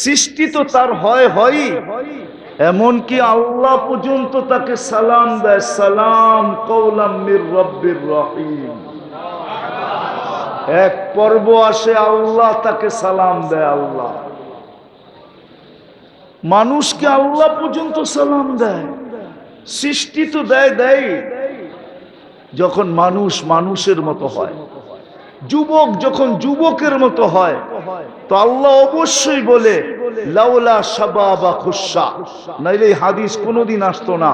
সৃষ্টি তো তার হয় হয়ই এমনকি আল্লাহ পর্যন্ত তাকে সালাম দেয়, সালাম কৌলাম মির রব্বির রহিম। এক পর্ব আসে, আল্লাহ তাকে সালাম দেয়, আল্লাহ। মানুষকে আল্লাহ পর্যন্ত সালাম দেয়, সৃষ্টি তো দেয় দেয়। যখন মানুষ মানুষের মতো হয়। যুবক যখন যুবকের মতো হয়, তো আল্লাহ অবশ্যই বলে, লাউলা সাবাবা খুশা। নাইলে এই হাদিস কোনোদিন আসতো না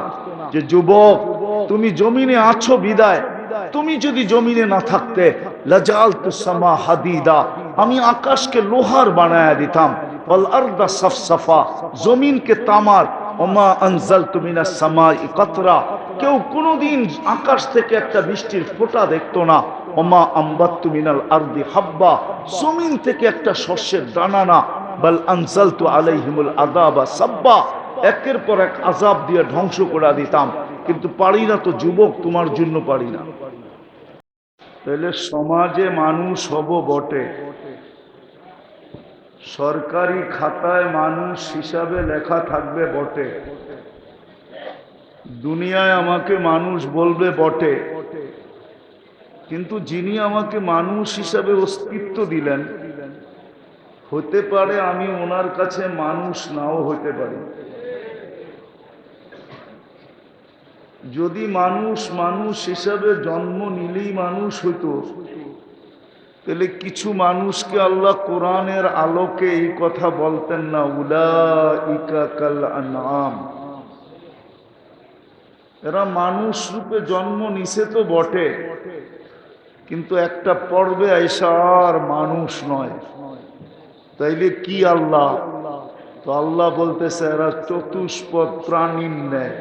যে, যুবক, তুমি জমিনে আছো বিদায়, তুমি যদি জমিনে না থাকতে লাজাল তুসামা হাদিদা। আমি আকাশকে লোহার বানায়া দিতাম। জমিনকে তামার। ওমা আনজাল তুমিনা সামা কতরা। কেউ কোনোদিন আকাশ থেকে একটা বৃষ্টির ফোঁটা দেখতো না। ওমা আম্বাত্তু মিনাল আরদি হাব্বা, জমিন থেকে একটা শস্যের দানা না বাল আনজালতু আলাইহিমুল আযাবা সাব্বা, একের পর এক আজাব দিয়ে ধ্বংস করে দিতাম। কিন্তু পারি না তো যুবক, তোমার জন্য পারি না। তাহলে সমাজে মানুষ হব বটে। সরকারি খাতায় মানুষ হিসাবে লেখা থাকবে বটে। দুনিয়ায় আমাকে মানুষ বলবে বটে। কিন্তু যিনি আমাকে মানুষ হিসাবে অস্তিত্ব দিলেন, হতে পারে আমি ওনার কাছে মানুষ নাও হতে পারি। যদি মানুষ মানুষ হিসাবে জন্ম নিলেই মানুষ হইতো, তাহলে কিছু মানুষকে আল্লাহ কোরআনের আলোকে এই কথা বলতেন না উলা ইকা কাল এরা মানুষ রূপে জন্ম নিছে তো বটে। কিন্তু একটা পর্বে আইসা আর মানুষ নয়। তাইলে কি আল্লাহ? তো আল্লাহ বলতেছে, এরা চতুষ্পদ প্রাণীর নেয়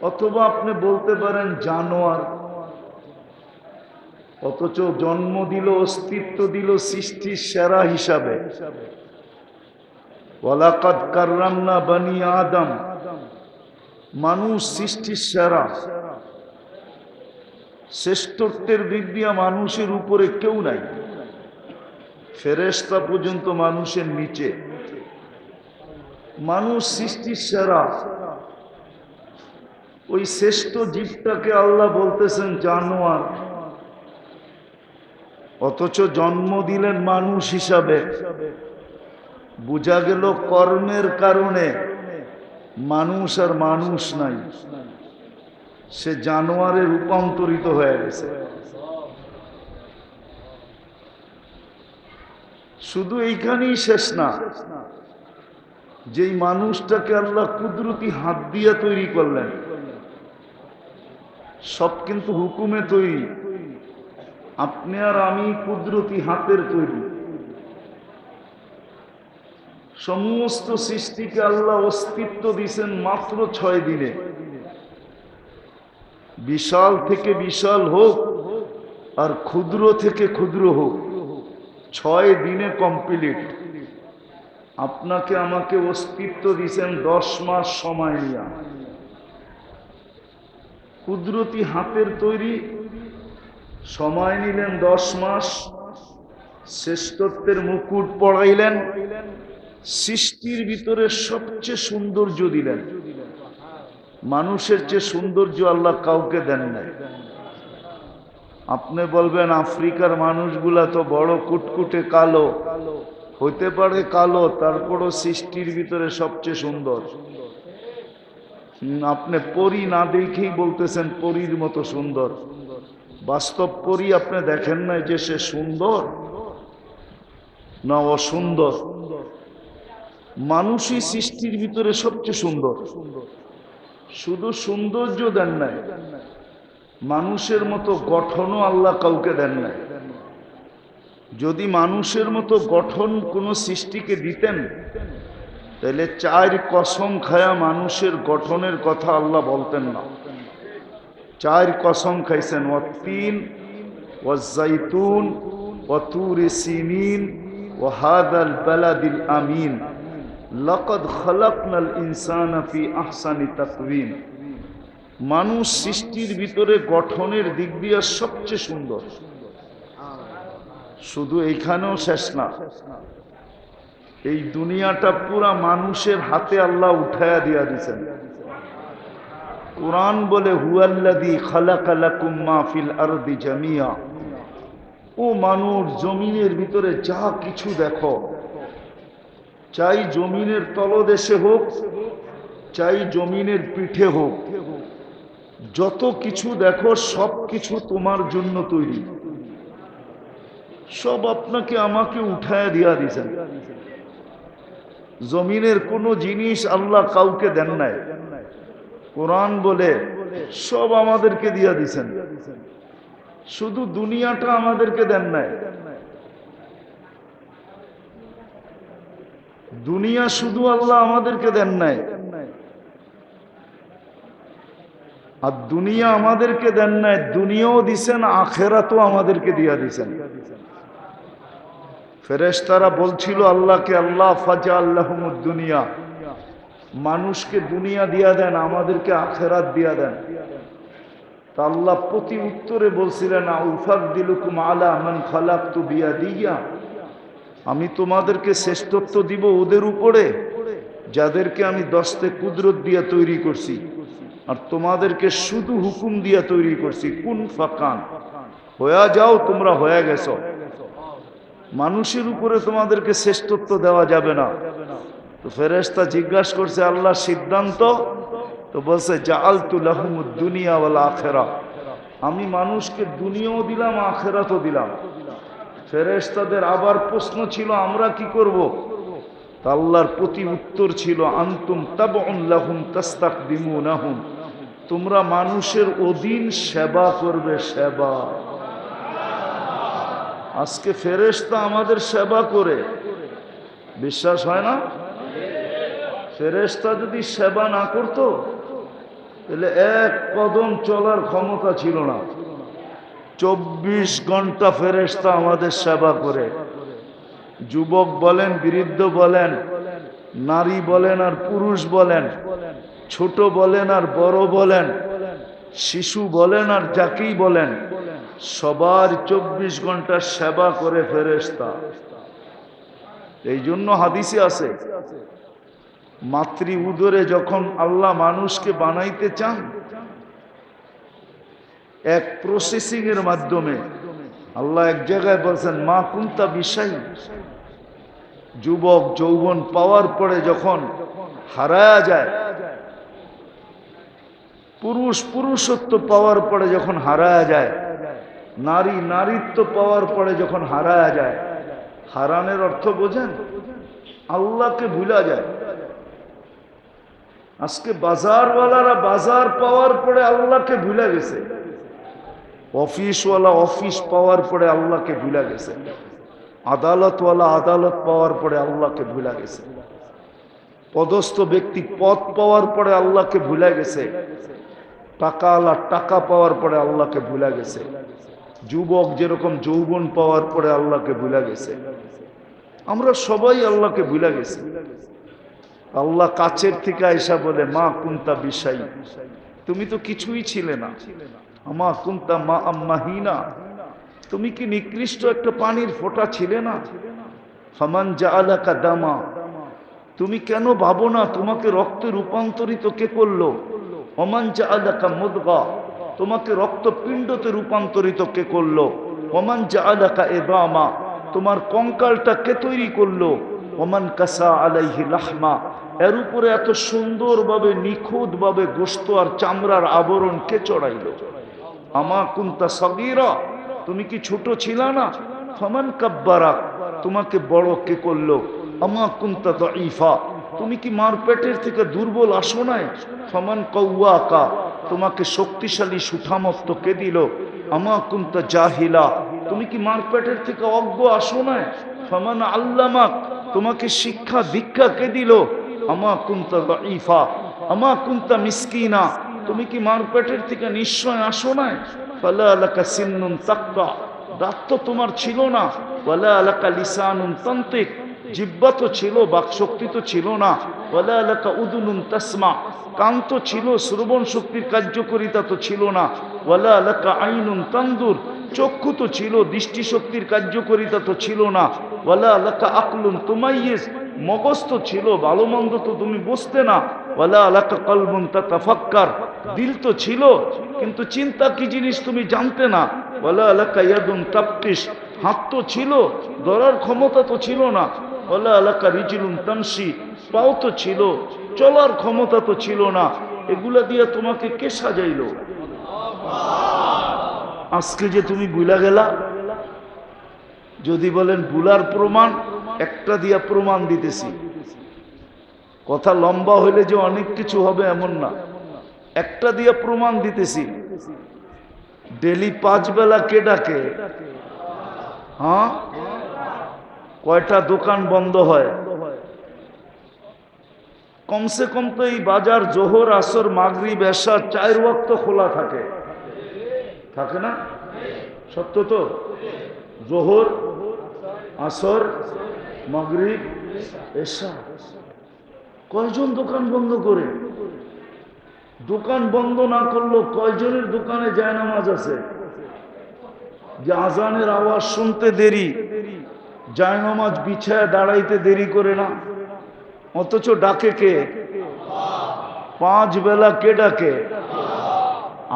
অথবা আপনি বলতে পারেন, জানোয়ার। অথচ জন্ম দিল, অস্তিত্ব দিল সৃষ্টির সেরা হিসাবে। ওয়ালাকাদ কাররামনা বানি আদম। মানুষ সৃষ্টির সেরা। শ্রেষ্ঠত্বের দিক দিয়া মানুষের উপরে কেউ নাই। ফেরেস্তা পর্যন্ত মানুষের নিচে। মানুষ সৃষ্টির সেরা। ওই শ্রেষ্ঠ জীবটাকে আল্লাহ বলতেছেন জানোয়ার। অথচ জন্ম দিলেন মানুষ হিসাবে। বোঝা গেল কর্মের কারণে মানুষ আর মানুষ নাই। সে জানোয়ারে রূপান্তরিত হয়ে গেছে। শুধু এইখানেই শেষ না, যেই মানুষটাকে আল্লাহ কুদরতি হাত দিয়া তৈরি করলেন, সব কিন্তু হুকুমে তৈরি। আপনি আর আমি কুদরতি হাতের তৈরি। সমস্ত সৃষ্টিকে আল্লাহ অস্তিত্ব দিছেন মাত্র ছয় দিনে। বিশাল থেকে বিশাল হোক আর ক্ষুদ্র থেকে ক্ষুদ্র হোক, ছয় দিনে কমপ্লিট আপনাকে আমাকে অস্তিত্ব দিছেন দশ মাস সময় নিয়া। কুদরতি হাতের তৈরি, সময় নিলেন দশ মাস, শ্রেষ্ঠত্বের মুকুট পড়াইলেন সৃষ্টির ভিতরে সবচেয়ে সৌন্দর্য দিলেন। মানুষের যে সৌন্দর্য আল্লাহ কাউকে দেন নাই। আপনি বলবেন, আফ্রিকার মানুষগুলা তো বড় কুটকুটে কালো। হইতে পারে কালো, তারপরও সৃষ্টির ভিতরে সবচেয়ে সুন্দর। আপনি পরি না দেখেই বলতেছেন, পরীর মতো সুন্দর। বাস্তব পরি আপনি দেখেন না যে সে সুন্দর না অসুন্দর। মানুষই সৃষ্টির ভিতরে সবচেয়ে সুন্দর সুন্দর। শুধু সৌন্দর্য দেন নাই, মানুষের মতো গঠনও আল্লাহ কাউকে দেন নাই। যদি মানুষের মতো গঠন কোনো সৃষ্টিকে দিতেন, তাহলে চার কসম খায়া মানুষের গঠনের কথা আল্লাহ বলতেন না। চার কসম খাইছেন ও তিন ও জাইতুন ও তুর সিনিন ও হাদাল বালাদিল আমিন। লকদ খলকনাল ইনসান ফি আহসানি তাকওয়িম। মানুষ সৃষ্টির ভিতরে গঠনের দিক দিয়ে সবচেয়ে সুন্দর। শুধু এইখানেও শেষ না। এই দুনিয়াটা পুরা মানুষের হাতে আল্লাহ উঠায়া দিয়া দিছেন। কোরআন বলে হুয়াল্লাদি খালাকালাকুম মা ফিল আরদি জামিয়া। ও মানুষ, জমিনের ভিতরে যা কিছু দেখো চাই জমিনের তলদেশে হোক, চাই জমিনের পিঠে হোক। যত কিছু দেখো, সব কিছু তোমার জন্য তৈরি। সব আপনাকে আমাকে উঠায় দিয়া দিছেন জমিনের কোনো জিনিস আল্লাহ কাউকে দেন নাই। কোরআন বলে, সব আমাদেরকে দিয়া দিছেন। শুধু দুনিয়াটা আমাদেরকে দেন নাই। দুনিয়া শুধু আল্লাহ আমাদেরকে দেন নাই। আর দুনিয়া আমাদেরকে দেন নাই, দুনিয়াও দিছেন, আখেরাতও আমাদেরকে দিয়া দিছেন। ফেরেশতারা বলছিল, আল্লাহকে আল্লাহ ফাজা আল্লাহ দুনিয়া। মানুষকে দুনিয়া দিয়া দেন, আমাদেরকে আখেরাত দিয়া দেন। তা আল্লাহ প্রতি উত্তরে বলছিলেন উফাক দিলুকুম আলা মান খালাক তু বিয়া দিয়া আমি তোমাদেরকে শ্রেষ্ঠত্ব দিব ওদের উপরে, যাদেরকে আমি দশতে কুদরত দিয়া তৈরি করছি। আর তোমাদেরকে শুধু হুকুম দিয়া তৈরি করছি, কোন ফাকান। হয়ে যাও, তোমরা হয়ে গেছ। মানুষের উপরে তোমাদেরকে শ্রেষ্ঠত্ব দেওয়া যাবে না। তো ফেরেস্তা জিজ্ঞাসা করছে আল্লাহ সিদ্ধান্ত? তো বলছে জাল তুলাহমুদ দুনিয়া বলা আখেরা। আমি মানুষকে দুনিয়াও দিলাম, আখেরাতও দিলাম। ফেরেস্তাদের আবার প্রশ্ন ছিল, আমরা কি করব? আল্লাহর প্রতি উত্তর ছিল, আন্তুম তাবুন তাস্তাক দিমুনাহুম তোমরা মানুষের অধীন সেবা করবে, সেবা। আজকে ফেরেস্তা আমাদের সেবা করে। বিশ্বাস হয় না? ফেরেস্তা যদি সেবা না করত, তাহলে এক কদম চলার ক্ষমতা ছিল না। চব্বিশ ঘণ্টা ফেরেস্তা আমাদের সেবা করে। যুবক বলেন, বৃদ্ধ বলেন, নারী বলেন আর পুরুষ বলেন, ছোট বলেন আর বড় বলেন, শিশু বলেন আর যাকেই বলেন, সবার চব্বিশ ঘণ্টা সেবা করে ফেরেস্তা এই জন্য হাদিসে আছে, মাতৃ উদরে যখন আল্লাহ মানুষকে বানাইতে চান এক প্রসেসিং এর মাধ্যমে আল্লাহ এক জায়গায় বলছেন, মা কুন্তা বিষয় যুবক, যৌবন পাওয়ার পরে যখন হারায়া যায়, পুরুষ পুরুষত্ব পাওয়ার পরে যখন হারায়া যায়, নারী নারীত্ব পাওয়ার পরে যখন হারায়া যায়, হারানের অর্থ বোঝেন? আল্লাহকে ভুলা যায়। আজকে বাজারওয়ালারা বাজার পাওয়ার পরে আল্লাহকে ভুলে গেছে। অফিসওয়ালা অফিস পাওয়ার পরে আল্লাহকে ভুলা গেছে। আদালতওয়ালা আদালত পাওয়ার পরে আল্লাহকে ভুলা গেছে। পদস্থ ব্যক্তি পদ পাওয়ার পরে আল্লাহকে ভুলে গেছে। টাকা আলা টাকা পাওয়ার পরে আল্লাহকে ভুলা গেছে। যুবক যেরকম যৌবন পাওয়ার পরে আল্লাহকে ভুলা গেছে। আমরা সবাই আল্লাহকে ভুলে গেছি। আল্লাহ কাছের থেকে আইসা বলে, মা কুন্তা বিষাই তুমি তো কিছুই ছিলে না। আমা কুন্তা মা আম্মাহিনা। তুমি কি নিকৃষ্ট একটা পানির ফোঁটা ছিলে না? ফামান যা আলাকা দামা। তুমি কেন ভাবো না তোমাকে রক্তে রূপান্তরিত কে করল? অমান যা আলাকা মুদগা। তোমাকে রক্তপিণ্ডতে রূপান্তরিত কে করল? অমান যা আলাকা এ এবামা তোমার কঙ্কালটা কে তৈরি করল? ওমান কাসা আলাইহি লাহমা। এর উপরে এত সুন্দরভাবে নিখুঁতভাবে গোস্ত আর চামড়ার আবরণ কে চড়াইল? আমা কুন্তা সগিরা, তুমি কি ছোট ছিল না? ফমান কাব্বারা, তোমাকে বড় কে করল? আমা কুন্তা দইফা তুমি কি মার পেটের থেকে দুর্বল আসো নাই? ফমান কৌয়াকা তোমাকে শক্তিশালী সুঠামত্ত কে দিল? আমা কুন্তা জাহিলা, তুমি কি মার পেটের থেকে অজ্ঞ আসো নাই? ফমান আল্লামাক, তোমাকে শিক্ষা দীক্ষা কে দিল? আমা কুন্তা দইফা আমা কুন্তা মিসকিনা তুমি কি মার পেটের থেকে নিশ্চয় আসো নাই? ফালা আলাকা সিন্নুন তাক্কা। দাঁত তো তোমার ছিল না। ওয়ালা আলাকা লিসানুন তান্ত্রিক জিব্বা তো ছিল, বাকশক্তি তো ছিল না। ওয়ালা আলাকা উদুনুন তাসমা। কান তো ছিল, শ্রবণ শক্তির কার্যকরিতা তো ছিল না। ওয়ালা আলাকা আইনুন তান্দুর। চক্ষু তো ছিল, দৃষ্টিশক্তির কার্যকরিতা তো ছিল না। ওয়ালা আলাকা আকলুন তোমাইয়েস মগজ তো ছিল ভালো মন্দ তো তুমি বুঝতে না। ওয়ালা আলাকা কলবুন তাফাক্কার দিল তো ছিল, কিন্তু চিন্তা কি জিনিস তুমি জানতে না। ওয়ালা আলাকা ইয়াদুন তাপটিস হাত তো ছিল, ধরার ক্ষমতা তো ছিল না। ওয়ালা আলাকা রিজিলুন তামসি পাও তো ছিল, চলার ক্ষমতা তো ছিল না। এগুলা দিয়ে তোমাকে কে সাজাইল? আজকে যে তুমি বুলা গেলা, যদি বলেন বুলার প্রমাণ একটা দিয়া প্রমাণ দিতেছি। কথা লম্বা হইলে যে অনেক কিছু হবে এমন না। একটা দিয়া প্রমাণ দিতেছি। ডেলি পাঁচ বেলা কে ডাকে? হ্যাঁ? কয়টা দোকান বন্ধ হয়? কমসে কম তো এই বাজার, জোহর, আসর মাগরি বেশা চার ওয়াক্ত খোলা থাকে। থাকে না? সত্য তো? জোহর, আসর মাগরিব এসা কয়জন দোকান বন্ধ করে? দোকান বন্ধ না করলেও কয়জনের দোকানে যায় নামাজ আছে? যে আজানের আওয়াজ শুনতে দেরি যায় নামাজ বিছায় দাঁড়াইতে দেরি করে না। অথচ ডাকে কে? পাঁচ বেলা কে ডাকে?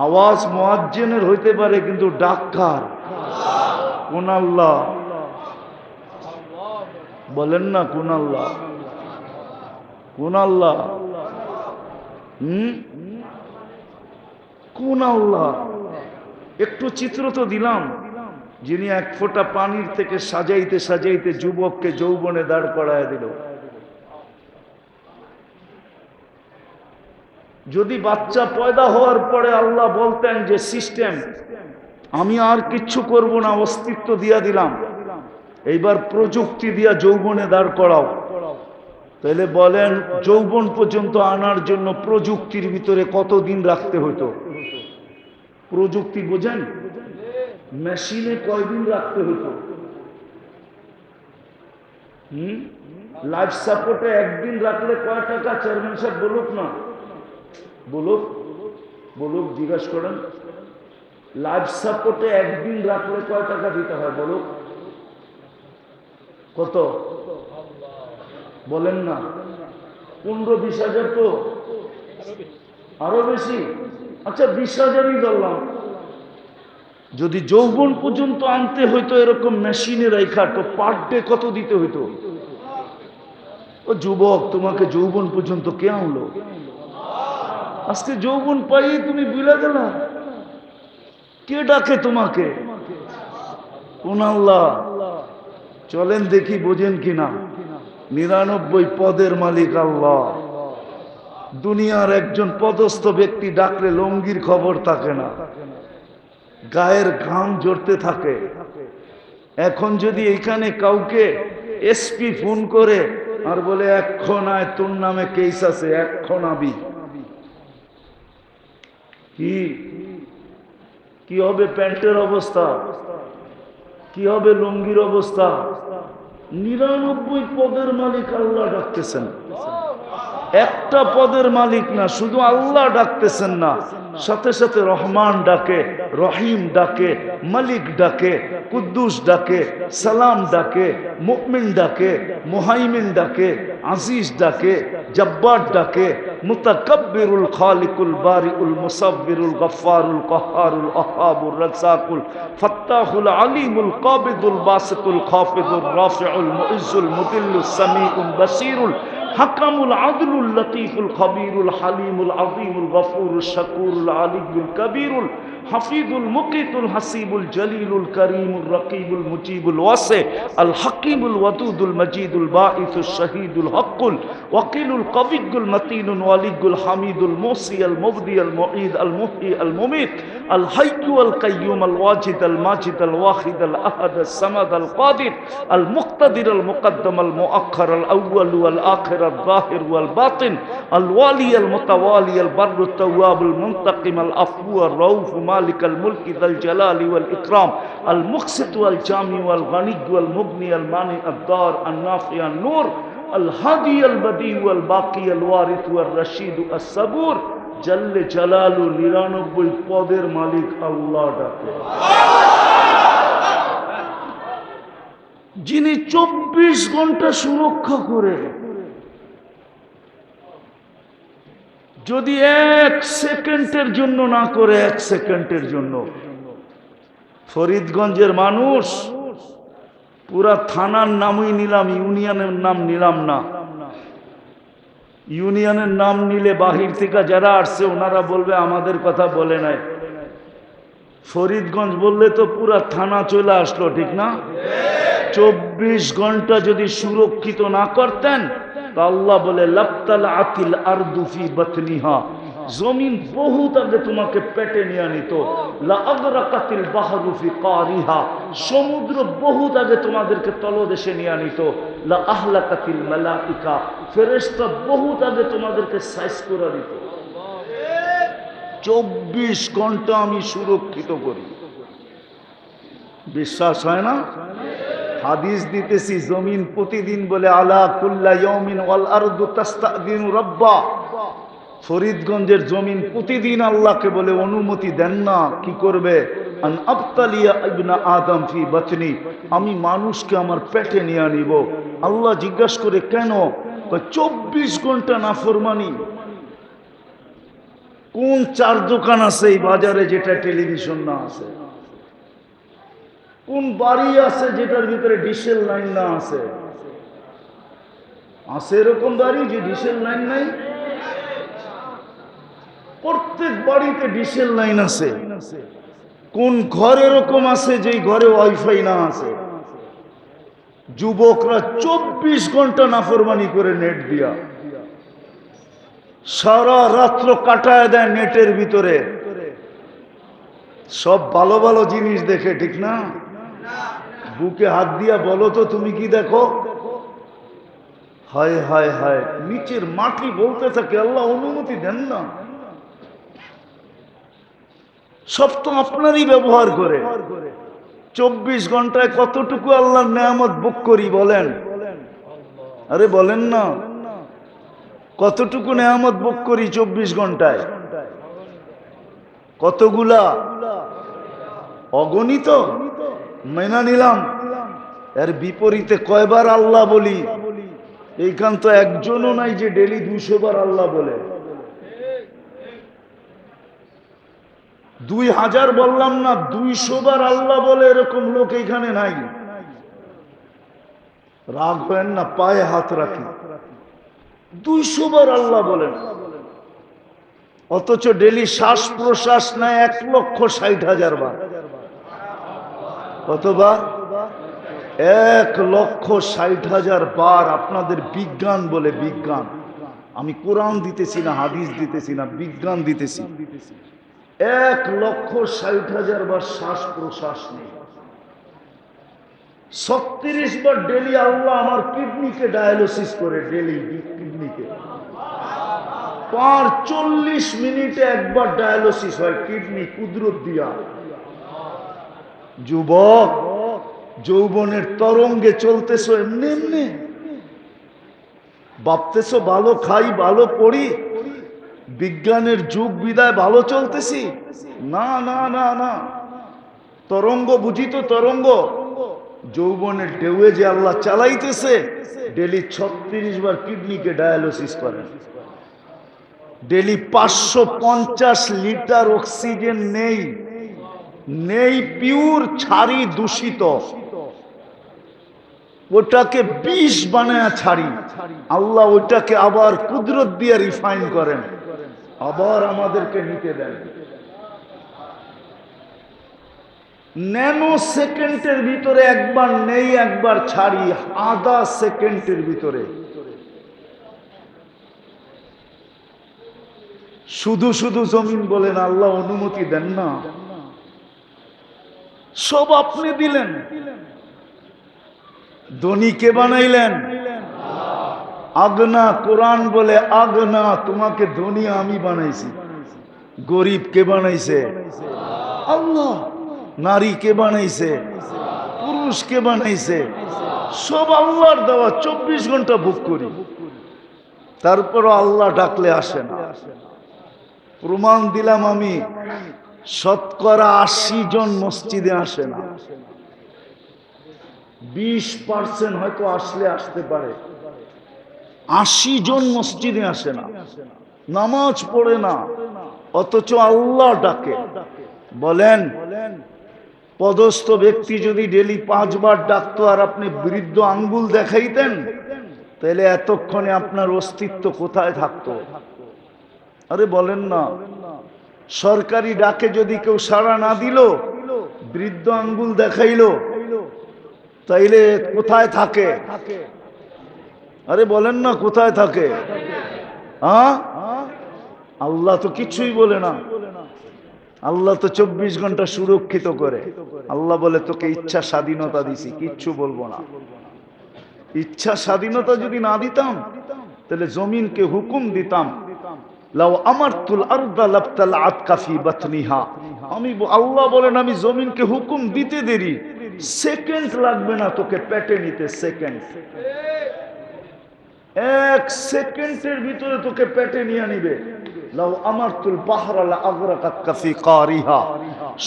আওয়াজ মোয়াজ্জেনের হইতে পারে, কিন্তু ডাক্তার কোন আল্লাহ। বলেন না, কোন আল্লাহ? কোন আল্লাহ? কোন আল্লাহ? একটু চিত্র তো দিলাম। যিনি এক ফোঁটা পানির থেকে সাজাইতে সাজাইতে যুবককে যৌবনে দাঁড় করায় দিল। যদি বাচ্চা পয়দা হওয়ার পরে আল্লাহ বলতেন যে, সিস্টেম, আমি আর কিচ্ছু করব না, অস্তিত্ব দিয়া দিলাম। এইবার প্রযুক্তি দিয়া যৌবনে দাঁড় করাও। তাহলে বলেন, যৌবন পর্যন্ত আনার জন্য প্রযুক্তির ভিতরে কতদিন রাখতে হতো প্রযুক্তি বোঝেন? মেশিনে কয়দিন রাখতে হতো হম? লাইফ সাপোর্টে একদিন রাখলে কয় টাকা? চেয়ারম্যান সাহেব বলুক না। বলুক। বলুক, জিজ্ঞাসা করেন। লাইফ সাপোর্টে একদিন রাখলে কয় টাকা দিতে হয়? বলুক। কত? বলেন না। পনেরো, বিশ হাজার তো। আরও বেশি? আচ্ছা বিশ হাজারই ধরলাম। যদি যৌবন পর্যন্ত আনতে হইতো এরকম মেশিনে রেখা তো পার ডে কত দিতে হইতো? ও যুবক, তোমাকে যৌবন পর্যন্ত কে আনলো? আজকে যৌবন পাই তুমি বুঝলে গেলা। কে ডাকে তোমাকে? কোন আল্লাহ? চলেন দেখি বোঝেন কিনা? নিরানব্বই পদের মালিক আল্লাহ। দুনিয়ার একজন পদস্থ ব্যক্তি ডাকলে লঙ্গির খবর থাকে না। গায়ের ঘাম জড়তে থাকে। এখন যদি এখানে কাউকে এসপি ফোন করে আর বলে এক্ষণ আয়, তোর নামে কেস আছে এক্ষণ আবি। কি? কি হবে প্যান্টের অবস্থা? কি হবে লুঙ্গির অবস্থা? নিরানব্বই পদের মালিক আল্লাহ ডাকতেছেন। একটা পদের মালিক না, শুধু আল্লাহ ডাকতেছেন না। সাথে সাথে রহমান ডাকে, রহিম ডাকে, মালিক ডাকে, কুদ্দুস ডাকে, সালাম ডাকে মুকমিন ডাকে, মুহাইমিন ডাকে, আজিজ ডাকে, জব্বার ডাকে, মুতাকাব্বিরুল খালিকুল বারিউল মুসাব্বিরুল গফফারুল কহারুল আহাবুর রাজ্জাকুল ফাত্তাহুল আলিমুল কাবিদুল বাসিতুল খাফিদুর রাফিউল মুইজ্জুল মুদিল্লুস সামিউল বাসিরুল حكم العدل اللطيف الخبير الحليم العظيم الغفور الشكور العلي الكبير الحفيظ المقيت الحسيب الجليل الكريم الرقيب المجيب الواسع الحكيم الودود المجيد الباعث الشهيد الحق الوكيل القوي المتين الولي الحميد الموصي المبدي المعيد المحيي المميت الحي القيوم الواجد الماجد الواحد الأحد الصمد القادر المقتدر المقدم المؤخر الأول والآخر الظاهر والباطن الوالي المتوالي البر التواب المنتقم العفو الرؤوف مالك الملك ذا الجلال والإكرام المقسط والجامع والغني والمغني المانع الدار النافع النور الهادي البديع والباقي الوارث والرشيد الصبور জাল্লে জালালু নিরানব্বই পদের মালিক আল্লাহ ডাকে যিনি চব্বিশ ঘন্টা সুরক্ষা করে যদি এক সেকেন্ডের জন্য না করে, এক সেকেন্ডের জন্য। ফরিদগঞ্জের মানুষ, পুরা থানার নামই নিলাম, ইউনিয়নের নাম নিলাম না। ইউনিয়নের নাম নিলে বাহির থেকে যারা আসছে, ওনারা বলবে, আমাদের কথা বলে নাই। ফরিদগঞ্জ বললে তো পুরা থানা চলে আসলো, ঠিক না? চব্বিশ ঘণ্টা যদি সুরক্ষিত না করতেন তা আল্লাহ বলে লাপ্তাল আতিল আর দুফি বতনিহা জমিন বহুত আগে তোমাকে পেটে নিয়ে নিত লাগরাকাতিল বাহরুফি কারিহা সমুদ্র বহুত আগে তোমাদেরকে তলদেশে নিয়ে নিত লা আহলাকাতিল মালাইকা ফেরেশতা বহুত আগে তোমাদেরকে সাইজ করে দিত চব্বিশ ঘণ্টা আমি সুরক্ষিত করি বিশ্বাস হয় না হাদিস দিতেছি, জমিন প্রতিদিন বলে, আলা কুল্লা ফরিদগঞ্জের জমিন প্রতিদিন আল্লাহকে বলে, অনুমতি দেন না, কি করবে? আবতালিয়া আদম ফি বাতনি। আমি মানুষকে আমার পেটে নিয়ে আনিব। আল্লাহ জিজ্ঞাসা করে, কেন? চব্বিশ ঘণ্টা না ফরমানি কোন চার দোকান আছে এই বাজারে যেটা টেলিভিশন না আছে? কোন বাড়ি আছে যেটার ভিতরে ডিসেল লাইন না আছে? আছে এরকম বাড়ি যে ডিসেল লাইন নাই? প্রত্যেক বাড়িতে ডিসেল লাইন আছে। কোন ঘর এরকম আছে যে ঘরে ওয়াইফাই না আছে? যুবকরা চব্বিশ ঘণ্টা নাফরমানি করে নেট দিয়া। সারা রাত্র কাটায় দেয় নেটের ভিতরে। সব ভালো ভালো জিনিস দেখে, ঠিক না? বুকে হাত দিয়া বলো তো, তুমি কি দেখো? হায় হায় হায়, নিচের মাটি বলতে থাকে আল্লাহ অনুমতি দেন না। সব তো আপনারই ব্যবহার করে। চব্বিশ ঘন্টায় কতটুকু আল্লাহর নেয়ামত বুক করি বলেন? আরে বলেন না। কতটুকু নেয়ামত বুক করি চব্বিশ ঘন্টায়? কতগুলা? অগণিত? মেনা নিলাম। এর বিপরীতে কয়বার আল্লাহ বলি? এইখান তো একজনও নাই যে ডেলি দুইশো বার আল্লাহ বলে। দুই হাজার বললাম না দুইশো বার আল্লাহ বলে এরকম লোক এইখানে নাই। রাগ হয় না, পায়ে হাত রাখি। দুইশো বার আল্লাহ বলেন। অথচ ডেলি শ্বাস প্রশ্বাস নেয় এক লক্ষ ষাট হাজার বার। কতবার এক লক্ষ ষাট হাজার বার আপনাদের বিজ্ঞান বলে বিজ্ঞান। আমি কোরআন দিতেছি না, হাদিস দিতেছি না, বিজ্ঞান দিতেছি। এক লক্ষ ষাট হাজার বার শ্বাস প্রশ্বাস নেই। ছত্রিশ বার ডেলি আল্লাহ আমার কিডনিকে ডায়ালিসিস করে, ডেলি, কিডনিকে। পার চল্লিশ মিনিটে একবার ডায়ালিসিস হয়, কিডনি কুদরত দিয়া। যুবক, যৌবনের তরঙ্গে চলতেছো এমনি এমনি। ভাবতেছো ভালো খাই, ভালো পড়ি, বিজ্ঞানের যুগ বিদায়, ভালো চলতেছি? না না না না। তরঙ্গ বুঝি তো তরঙ্গ। যৌবনের ঢেউয়ে যে আল্লাহ চালাইতেছে, ডেলি ছত্রিশ বার কিডনিকে ডায়ালিসিস করেন। ডেলি পাঁচশো পঞ্চাশ লিটার অক্সিজেন নেই। নেই পিওর ছাড়ি দূষিত। ওটাকে বিষ বানায় ছাড়ি। আল্লাহ ওটাকে আবার কুদরত দিয়ে রিফাইন করেন। আবার আমাদেরকে নিতে দেন। ন্যানো সেকেন্ডের ভিতরে একবার নেই, একবার ছাড়ি, আধা সেকেন্ডের ভিতরে। শুধু শুধু জমিন বলেন, আল্লাহ অনুমতি দেন না। সব আপনি দিলেন। ধনী কে বানাইলেন? আগনা কোরআন বলে, আগনা, তোমাকে ধনী আমি বানাইছি। গরিব কে বানাইছে? আল্লাহ। নারী কে বানাইছে? পুরুষ কে বানাইছে? সব আল্লাহর দেওয়া, চব্বিশ ঘণ্টা বুক করি। তারপরও আল্লাহ ডাকলে আসে না। প্রমাণ দিলাম আমি। শতকরা আশি জন মসজিদে আসে না। বিশ পার্সেন্ট হয়তো আসলে আসতে পারে। আশি জন মসজিদে আসে না। নামাজ পড়ে না। অথচ আল্লাহ ডাকে। বলেন, পদস্থ ব্যক্তি যদি ডেলি পাঁচবার ডাকতো আর আপনি বৃদ্ধ আঙ্গুল দেখাইতেন, তাহলে এতক্ষণে আপনার অস্তিত্ব কোথায় থাকতো? আরে বলেন না। সরকারি ডাকে যদি কেউ সাড়া না দিল, বৃদ্ধ আঙ্গুল দেখাইলো, তাইলে কোথায় থাকে? আরে বলেন না কোথায় থাকে? হ্যাঁ? আল্লাহ তো কিছুই বলে না। আল্লাহ তো চব্বিশ ঘণ্টা সুরক্ষিত করে। আল্লাহ বলে, তোকে ইচ্ছা স্বাধীনতা দিছি, কিচ্ছু বলব না। ইচ্ছা স্বাধীনতা যদি না দিতাম, তাহলে জমিনকে হুকুম দিতাম। লাও আমার তুল আরদা লাবতাল আতকাফি বাতনিহা। আমি আল্লাহ বলেন, আমি জমিনকে হুকুম দিতে দেরি। সেকেন্ড লাগবে না তোকে পেটে নিতে, সেকেন্ড। এক সেকেন্ডের ভিতরে তোকে পেটে নিয়ে নিবে। লাও আমার তুল পাহারালা আগ্রাকাত কাফি কারিহা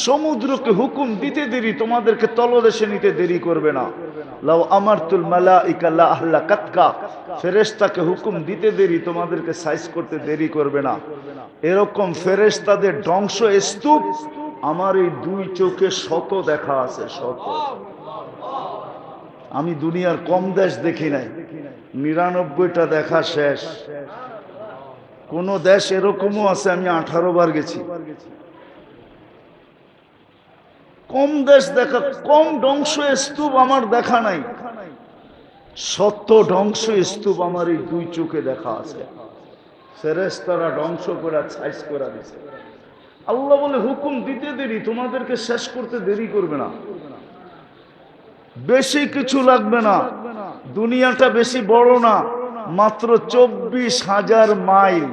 সমুদ্রকে হুকুম দিতে দেরি, তোমাদেরকে তলদেশে নিতে দেরি করবে না। লাও আমার তুল মালাইকা লা আহলা কাতকা ফেরেশতাকে হুকুম দিতে দেরি, তোমাদেরকে সাইজ করতে দেরি করবে না। এরকম ফেরেশতাদের ধ্বংস স্তূপ আমার এই দুই চোখে শত দেখা আছে, শত। আমি দুনিয়ার কম দেশ দেখি নাই। নিরানব্বইটা দেখা শেষ। কোন দেশ এরকমও আছে, আমি আঠারো বার গেছি। কম দেশ দেখা, কম ধ্বংস স্তূপ আমার দেখা নাই। সত্য ধ্বংস স্তূপ আমার এই দুই চোখে দেখা আছে। ফেরেস্তারা ধ্বংস করে সাইজ করে দিছে। আল্লাহ বলে, হুকুম দিতে দেরি, তোমাদেরকে শেষ করতে দেরি করবে না। বেশি কিছু লাগবে না। দুনিয়াটা বেশি বড় না। মাত্র চব্বিশ হাজার মাইল।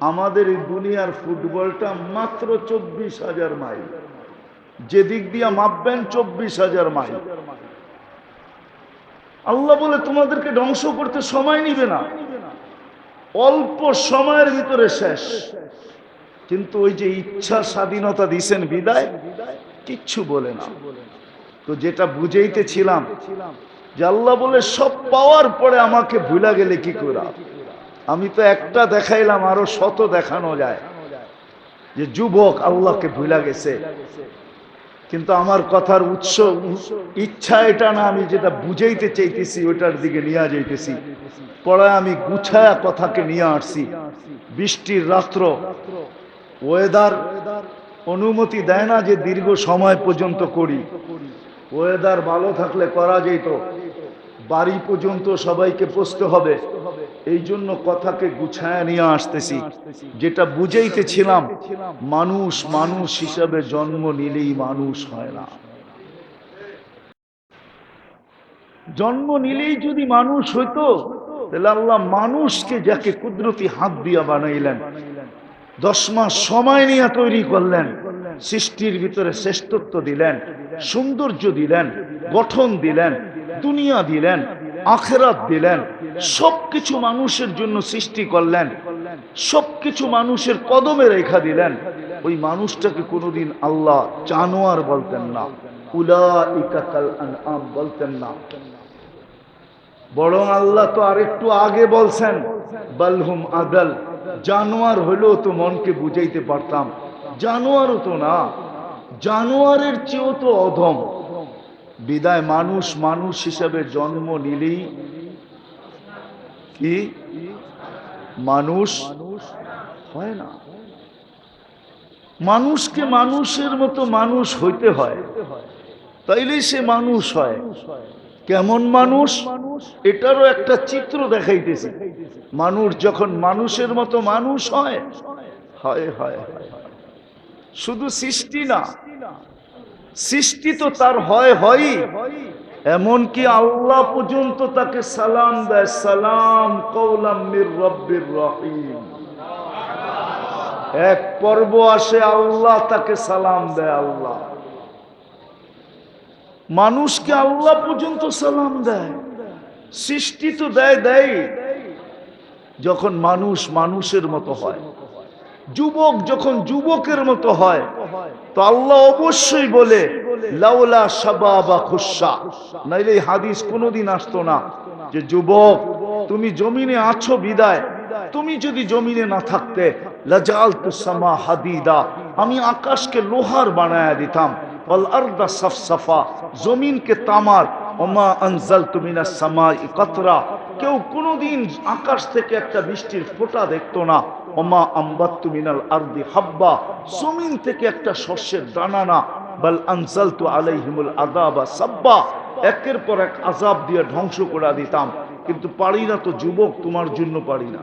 আমাদের এই দুনিয়ার ফুটবলটা মাত্র চব্বিশ হাজার মাইল। যেদিক দিয়ে মাপবেন চব্বিশ হাজার মাইল। আল্লাহ বলে, তোমাদেরকে ধ্বংস করতে সময় নিবে না। অল্প সময়ের ভিতরে শেষ। কিন্তু ওই যে ইচ্ছা স্বাধীনতা দিছেন বিদায়, কিচ্ছু বলে না। তো যেটা বুঝাইতেছিলাম যে আল্লাহ বলে, সব পাওয়ার পরে আমাকে ভুলা গেলে কি করা? আমি তো একটা দেখাইলাম, আরও শত দেখানো যায়। যে যুবক আল্লাহকে ভুলা গেছে। কিন্তু আমার কথার উৎস, ইচ্ছা এটা না, আমি যেটা বুঝাইতে চাইতেছি ওটার দিকে নিয়ে যাইতেছি। পরে আমি গুছায়া কথাকে নিয়ে আসছি। বৃষ্টির রাত্র ওয়েদার অনুমতি দেয় না যে দীর্ঘ সময় পর্যন্ত করি। ওয়েদার ভালো থাকলে করা যেত। বাড়ি পর্যন্ত সবাইকে পৌঁছতে হবে, এই জন্য কথাকে গুছায় নিয়ে আসতেছি। যেটা বুঝাইতেছিলাম, মানুষ মানুষ হিসাবে জন্ম নিলেই মানুষ হয় না। জন্ম নিলেই যদি মানুষ হইতো, তাহলে আল্লাহ মানুষকে যাকে কুদরতি হাত দিয়া বানাইলেন, দশ মাস সময় নিয়ে তৈরি করলেন, সৃষ্টির ভিতরে শ্রেষ্ঠত্ব দিলেন, সৌন্দর্য দিলেন, গঠন দিলেন দুনিয়া দিলেন, আখেরাত দিলেন, সবকিছু মানুষের জন্য সৃষ্টি করলেন, সবকিছু মানুষের কদমে রেখা দিলেন। ওই মানুষটাকে কোনোদিন আল্লাহ জানোয়ার বলতেন না বলতেন না। বরং আল্লাহ তো আরেকটু আগে বলছেন বালহুম আদাল, জানোয়ার হলেও তো মনকে বুঝাইতে পারতাম, জানোয়ারও তো না, জানোয়ারের চেয়েও তো অধম। বিদায় মানুষ মানুষ হিসাবে জন্ম নিলেই কি? মানুষ হয় না। মানুষকে মানুষের মতো মানুষ হইতে হয়। তাইলেই সে মানুষ হয়। কেমন মানুষ? এটারও একটা চিত্র দেখাইতেছি। মানুষ যখন মানুষের মতো মানুষ হয় হয় হয়। শুধু সৃষ্টি না সৃষ্টি তো তার হয় হয়ই এমনকি আল্লাহ পর্যন্ত তাকে সালাম দেয়, সালাম কৌলাম মির রব্বির রহিম। এক পর্ব আসে, আল্লাহ তাকে সালাম দেয়, আল্লাহ। মানুষকে আল্লাহ পর্যন্ত সালাম দেয়, সৃষ্টি তো দেয় দেয়। যখন মানুষ মানুষের মতো হয়, যুবক যখন যুবকের মতো হয় তো আল্লাহ অবশ্যই বলে, লাউলা শাবাবা খুশা। নাইলে এই হাদিস কোনোদিন আসতো না যে যুবক, তুমি জমিনে আছো বিদায়, তুমি যদি জমিনে না থাকতে লাজাল তুসামা হাদিদা। আমি আকাশকে লোহার বানায়া দিতাম। বল আর্দা সফসফা। জমিনকে তামার। ওমা আনজাল তুমিনা সামাই কতরা। কেউ কোনোদিন আকাশ থেকে একটা বৃষ্টির ফোঁটা দেখতো না। ওমা আম্বাত্তু মিনাল আরদি হাব্বা, জমিন থেকে একটা শস্যের দানা না বল আনজালতু আলাইহিমুল আদাবা সাব্বা, একের পর এক আজাব দিয়ে ধ্বংস করে দিতাম। কিন্তু পারি না তো, যুবক, তোমার জন্য পারি না।